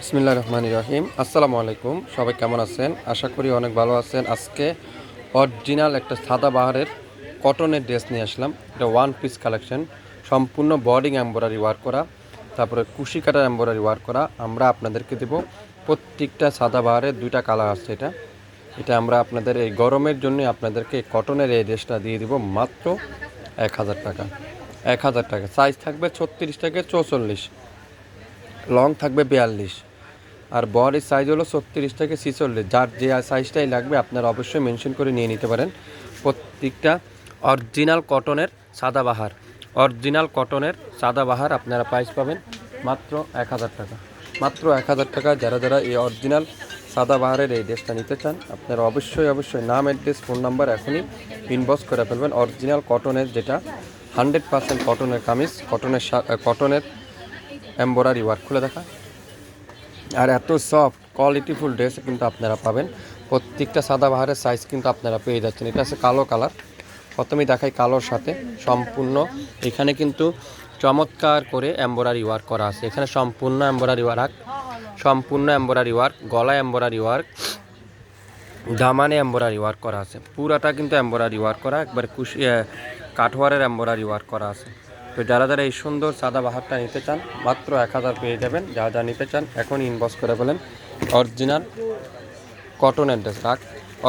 বিসমিল্লা রহমান রহিম। আসসালামু আলাইকুম। সবাই কেমন আছেন? আশা করি অনেক ভালো আছেন। আজকে অরিজিনাল একটা সাদা বাহারের কটনের ড্রেস নিয়ে আসলাম। এটা ওয়ান পিস কালেকশন সম্পূর্ণ বডিং এম্ব্রয়ডারি ওয়ার্ক করা, তারপরে কুশি কাটার এম্ব্রয়ডারি ওয়ার্ক করা। আমরা আপনাদেরকে দেব প্রত্যেকটা সাদা বাহারের দুইটা কালার আছে এটা। এটা আমরা আপনাদের এই গরমের জন্য আপনাদেরকে কটনের এই ড্রেসটা দিয়ে দিব মাত্র এক হাজার টাকা। এক হাজার টাকা। সাইজ থাকবে ছত্রিশ থেকে চৌচল্লিশ। লং থাকবে বিয়াল্লিশ। আর বরের সাইজ হলো ছত্রিশ থেকে ছিচল্লিশ। যার যে সাইজটাই লাগবে আপনারা অবশ্যই মেনশন করে নিয়ে নিতে পারেন। প্রত্যেকটা অরিজিনাল কটনের সাদাবাহার অরিজিনাল কটনের সাদাবাহার আপনারা প্রাইস পাবেন মাত্র এক হাজার টাকা। মাত্র এক হাজার টাকা যারা যারা এই অরিজিনাল সাদাবাহারের এই ড্রেসটা নিতে চান, আপনারা অবশ্যই অবশ্যই নাম অ্যাড্রেস ফোন নাম্বার এখনই ইনবক্স করে ফেলবেন। অরিজিনাল কটনের যেটা হান্ড্রেড পার্সেন্ট কটনের কামিজ কটনের কটনের এম্বরারি ওয়ার্ক খুলে দেখা। আর এত সফট কোয়ালিটিফুল ড্রেস কিন্তু আপনারা পাবেন। প্রত্যেকটা সাদা বাহারের সাইজ কিন্তু আপনারা পেয়ে যাচ্ছেন। এটা আছে কালো কালার প্রথমেই দেখাই কালোর সাথে। সম্পূর্ণ। এখানে কিন্তু চমৎকার করে এম্বরারি ওয়ার্ক করা আছে। এখানে সম্পূর্ণ এম্বরারি ওয়ার্ক সম্পূর্ণ এম্বরারি ওয়ার্ক গলা এম্বরারি ওয়ার্ক দামানে এম্বরারি ওয়ার্ক করা আছে। পুরাটা কিন্তু এম্বরারি ওয়ার্ক করা, একবার কুশি কাঠওয়ারের এম্বরারি ওয়ার্ক করা আছে। তো যারা যারা এই সুন্দর সাদা বাহারটা নিতে চান, মাত্র এক হাজার পেয়ে যাবেন। যারা যা নিতে চান এখন ইনবক্স করে বলেন। অরিজিনাল কটনের ড্রেস রাখ।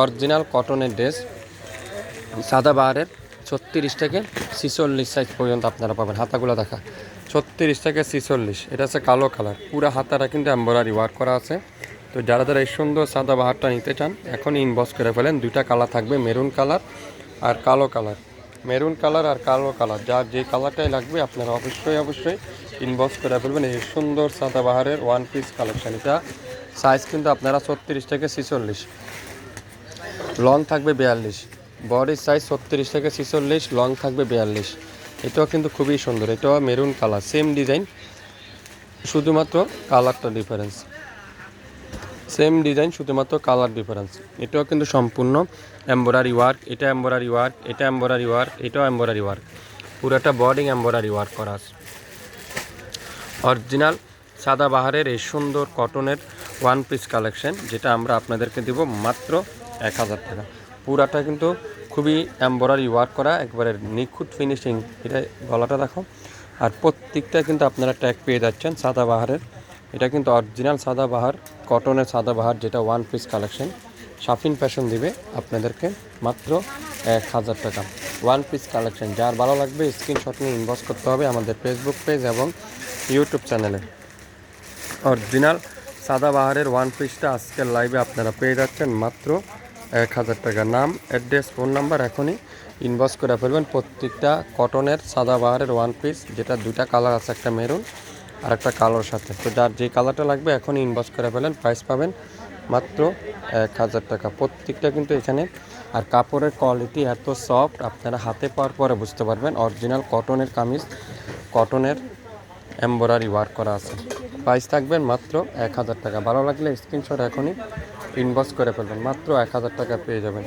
অরিজিনাল কটনের ড্রেস সাদা বাহারের ছত্রিশ থেকে ছিচল্লিশ সাইজ পর্যন্ত আপনারা পাবেন। হাতাগুলো দেখা। ছত্রিশ থেকে ছিচল্লিশ। এটা হচ্ছে কালো কালার পুরো হাতাটা কিন্তু এম্বরারি ওয়ার্ক করা আছে। তো যারা যারা এই সুন্দর সাদা বাহারটা নিতে চান এখন ইনবক্স করে ফেলেন দুইটা কালার থাকবে মেরুন কালার আর কালো কালার মেরুন কালার আর কালো কালার। যার যে কালারটাই লাগবে আপনারা অবশ্যই অবশ্যই ইনবক্স করে ফেলবেন এই সুন্দর সাদা বাহারের ওয়ান পিস কালেকশান এটা। সাইজ কিন্তু আপনারা ছত্রিশ থেকে ছিচল্লিশ। লং থাকবে বিয়াল্লিশ। বডির সাইজ ছত্রিশ থেকে ছিচল্লিশ লং থাকবে বিয়াল্লিশ। এটাও কিন্তু খুবই সুন্দর, এটাও মেরুন কালার সেম ডিজাইন শুধুমাত্র কালারটা ডিফারেন্স সেম ডিজাইন শুধুমাত্র কালার ডিফারেন্স এটাও কিন্তু সম্পূর্ণ এম্বরারি ওয়ার্ক এটা এম্বরারি ওয়ার্ক এটা এম্বরারি ওয়ার্ক এটাও এম্বরারি ওয়ার্ক পুরোটা বডিং এম্বরারি ওয়ার্ক করা আছে। অরিজিনাল সাদা বাহারের এই সুন্দর কটনের ওয়ান পিস কালেকশন যেটা আমরা আপনাদেরকে দেব মাত্র এক হাজার টাকা। পুরাটা কিন্তু খুবই এম্বরারি ওয়ার্ক করা, একবারে নিখুঁত ফিনিশিং এটা গলাটা দেখো। আর প্রত্যেকটা কিন্তু আপনারা ট্যাগ পেয়ে যাচ্ছেন সাদা বাহারের এটা কিন্তু অরিজিনাল সাদা বাহার কটনের সাদা বাহার, যেটা one piece collection Safin fashion দিবে আপনাদেরকে মাত্র এক হাজার টাকা। ওয়ান পিস কালেকশন যার ভালো লাগবে স্ক্রিনশট নিয়ে ইনবক্স করতে হবে আমাদের ফেসবুক পেজ এবং ইউটিউব চ্যানেলে অরিজিনাল সাদা বাহারের ওয়ান পিসটা আজকের লাইভে আপনারা পেয়ে যাচ্ছেন মাত্র এক হাজার টাকা। নাম অ্যাড্রেস ফোন নাম্বার এখনই ইনবক্স করে ফেলবেন। প্রত্যেকটা কটনের সাদা বাহারের ওয়ান পিস যেটা দুটা কালার আছে, একটা মেরুন আর একটা কালোর সাথে। তো যার যে কালারটা লাগবে এখনই ইনবক্স করে ফেলেন প্রাইস পাবেন মাত্র এক হাজার টাকা। প্রত্যেকটা কিন্তু এখানে, আর কাপড়ের কোয়ালিটি এত সফট আপনারা হাতে পাওয়ার পরে বুঝতে পারবেন অরিজিনাল কটনের কামিজ কটনের এম্বরারি ওয়ার্ক করা আছে। প্রাইস থাকবেন মাত্র এক হাজার টাকা। ভালো লাগলে স্ক্রিনশট এখনই ইনবক্স করে ফেলবেন, মাত্র এক হাজার টাকা পেয়ে যাবেন।